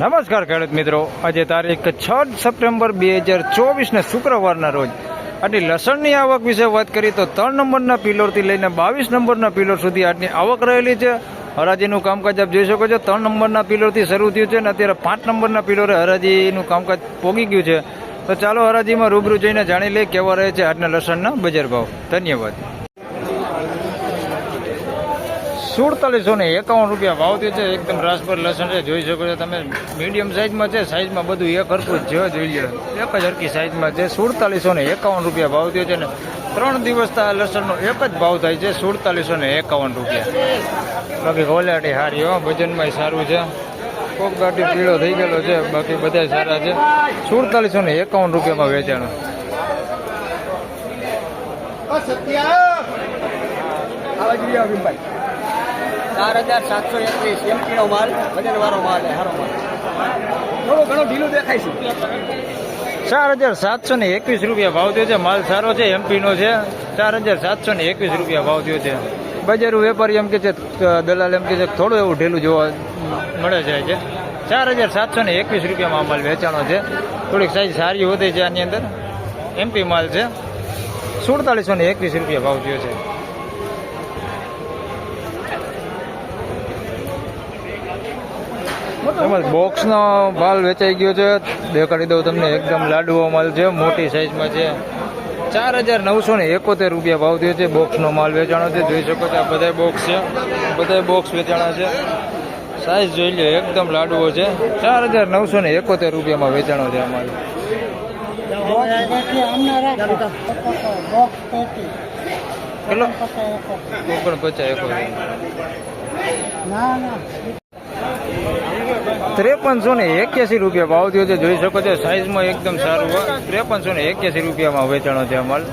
નમસ્કાર ખેડૂત મિત્રો. આજે તારીખ છ સપ્ટેમ્બર બે હજાર ચોવીસને શુક્રવારના રોજ. આટલી લસણની આવક વિશે વાત કરીએ તો ત્રણ નંબરના પિલોરથી લઈને બાવીસ નંબરના પિલોર સુધી આજની આવક રહેલી છે. હરાજીનું કામકાજ આપ જોઈ શકો છો. ત્રણ નંબરના પિલોરથી શરૂ થયું છે અને અત્યારે પાંચ નંબરના પિલરે હરાજીનું કામકાજ પોગી ગયું છે. તો ચાલો હરાજીમાં રૂબરૂ જઈને જાણી લઈએ કેવા રહે છે આજના લસણના બજાર ભાવ. ધન્યવાદ. સુડતાલીસો ને એકાવન રૂપિયા ભાવ થયો છે. એકદમ રાસભર લસણ છે. જોઈ શકો છો તમે. મીડિયમ સાઇઝમાં છે. સાઇઝમાં બધું એક હરખું જ જોઈ લો એક જ હરકી સાઇઝમાં છે. સુડતાલીસો ને એકાવન રૂપિયા ભાવ થયો છે ને ત્રણ દિવસ આ લસણનો એક જ ભાવ થાય છે. સુડતાલીસો ને એકાવન રૂપિયા. બાકી ક્વોલિટી સારી હો. વજનમાં સારું છે. કોક ગાંઠી પીળો થઈ ગયેલો છે. બાકી બધા સારા છે. સુડતાલીસો ને એકાવન રૂપિયામાં વેચાણું. ચાર હજાર સાતસો એકવીસ કિલો માલ વજન વાળો માલ હારો માલ. થોડું ઘણું ઢીલું દેખાય છે. ચાર હજાર સાતસો ને એકવીસ રૂપિયા ભાવ થયો છે, માલ સારો છે, એમપીનો છે. ચાર હજાર સાતસો ને એકવીસ રૂપિયા ભાવ થયો છે. બજારું વેપારી એમ કે છે દલાલ એમ કે છે, થોડું એવું ઢીલું જોવા મળે જાય છે. ચાર હજાર સાતસો ને એકવીસ રૂપિયામાં માલ વેચાણો છે. થોડીક સાઈઝ સારી હોતી છે આની અંદર. એમપી માલ છે. સુડતાલીસો ને એકવીસ રૂપિયા ભાવ થયો છે. તેમજ બોક્સનો માલ વેચાઈ ગયો છે. દેખાડી દઉં તમને, એકદમ લાડુઓ માલ છે, મોટી સાઈઝમાં છે. ચાર હજાર નવસો ને એકોતેર રૂપિયા ભાવ થયો છે બોક્સનો માલ વેચાણો છે. જોઈ શકો છો આ બધા બોક્સ છે. બધા બોક્સ વેચાણા છે. સાઈઝ જોઈ લો એકદમ લાડુઓ છે. ચાર હજાર નવસો ને એકોતેર રૂપિયામાં વેચાણો છે માલ. કેટલો? ઓગણ પચાસ એકોતેર ત્રેપનસો ને એક્યાસી રૂપિયા ભાવ થયો છે. જોઈ શકો છો સાઈઝમાં એકદમ સારું હોય. ત્રેપનસો ને એક્યાસી રૂપિયામાં વેચાણો છે માલ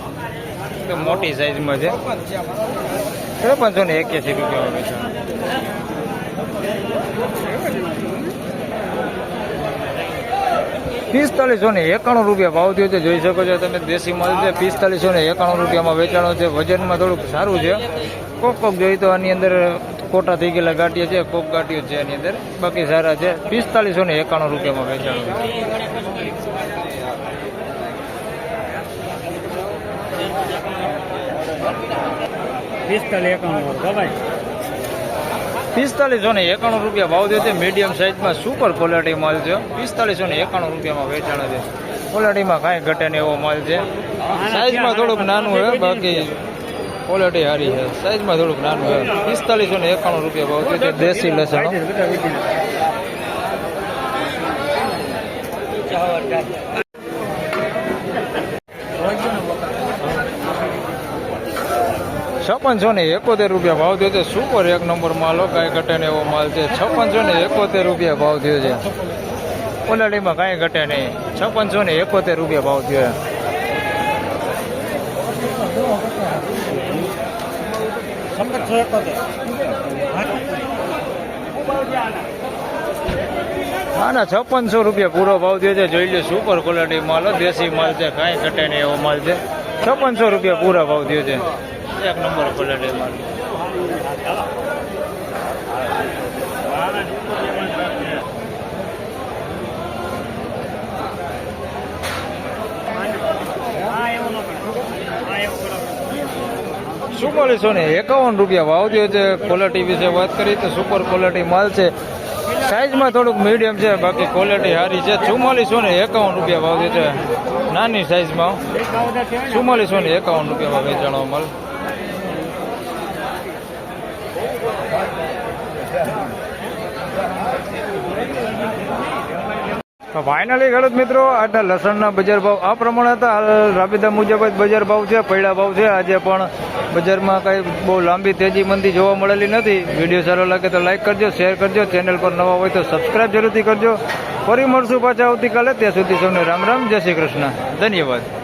એકદમ મોટી સાઈઝમાં છે. ત્રેપનસો ને એક્યાસી રૂપિયામાં વેચાણો. પિસ્તાલીસો ને એકાણું રૂપિયા ભાવ થયો છે. જોઈ શકો છો, તમે દેશી માલ છે. પિસ્તાલીસો ને એકાણું રૂપિયામાં વેચાણો છે. વજનમાં થોડુંક સારું છે. કોક કોક જોઈએ તો આની અંદર કોટા થઈ ગયેલા ગાંઠિયા છે કોક ગાંઠીઓ છે એની અંદર. બાકી સારા છે. પિસ્તાલીસો ને એકાણું રૂપિયામાં વેચાણું પિસ્તાલીસો ને એકાણું રૂપિયા ભાવ થયો છે. મીડિયમ સાઇઝમાં સુપર ક્વોલિટી માલ છે. પિસ્તાલીસો ને એકાણું રૂપિયામાં વેચાણો છે. ક્વોલિટીમાં કાંઈ ઘટે ને એવો માલ છે. સાઇઝમાં થોડુંક નાનું હોય બાકી ક્વોલિટી સારી છે. સાઈઝમાં થોડુંક નાનું છે પિસ્તાલીસો ને એકાણું રૂપિયા ભાવ છે. દેશી લસણ છપ્પનસો ને એકોતેર રૂપિયા ભાવ થયો છે. સુપર એક નંબર માલ કાંઈ ઘટે ને એવો માલ છે. છપ્પનસો ને એકોતેર રૂપિયા ભાવ થયો છે. ક્વોલિટીમાં કાંઈ ઘટે નહીં. છપ્પનસો ને એકોતેર રૂપિયા ભાવ થયો છે. એકોતેર હા? ના છપ્પનસો રૂપિયા પૂરો ભાવ થયો છે. જોઈ લો સુપર ક્વોલિટી માલ દેશી માલ છે, કાંઈ ઘટે નહીં એવો માલ છે. છપ્પનસો રૂપિયા પૂરા ભાવ થયો છે. એક નંબર ક્વોલિટી માલ. ચુમ્માલીસો ને એકાવન રૂપિયા ભાવ થયો છે ક્વોલિટી વિશે વાત કરી તો સુપર ક્વોલિટી માલ છે. સાઈઝમાં થોડુંક મીડિયમ છે, બાકી ક્વોલિટી સારી છે. ચુમ્માલીસો ને એકાવન રૂપિયા ભાવ થયો છે, નાની સાઈઝમાં ચુમ્માલીસો ને એકાવન રૂપિયામાં વેચાણો માલ. ફાઇનલી ખેડૂત મિત્રો આજના લસણના બજાર ભાવ આ પ્રમાણે હતા. હાલ રાબેતા મુજબ જ બજાર ભાવ છે, પૈડા ભાવ છે. આજે પણ બજારમાં કંઈ બહુ લાંબી તેજી મંદી જોવા મળેલી નથી. વીડિયો સારો લાગે તો લાઈક કરજો, શેર કરજો. ચેનલ પર નવા હોય તો સબસ્ક્રાઈબ જરૂરથી કરજો. ફરી મળશું પાછા આવતીકાલે. ત્યાં સુધી સૌને રામ રામ. જય શ્રી કૃષ્ણ. ધન્યવાદ.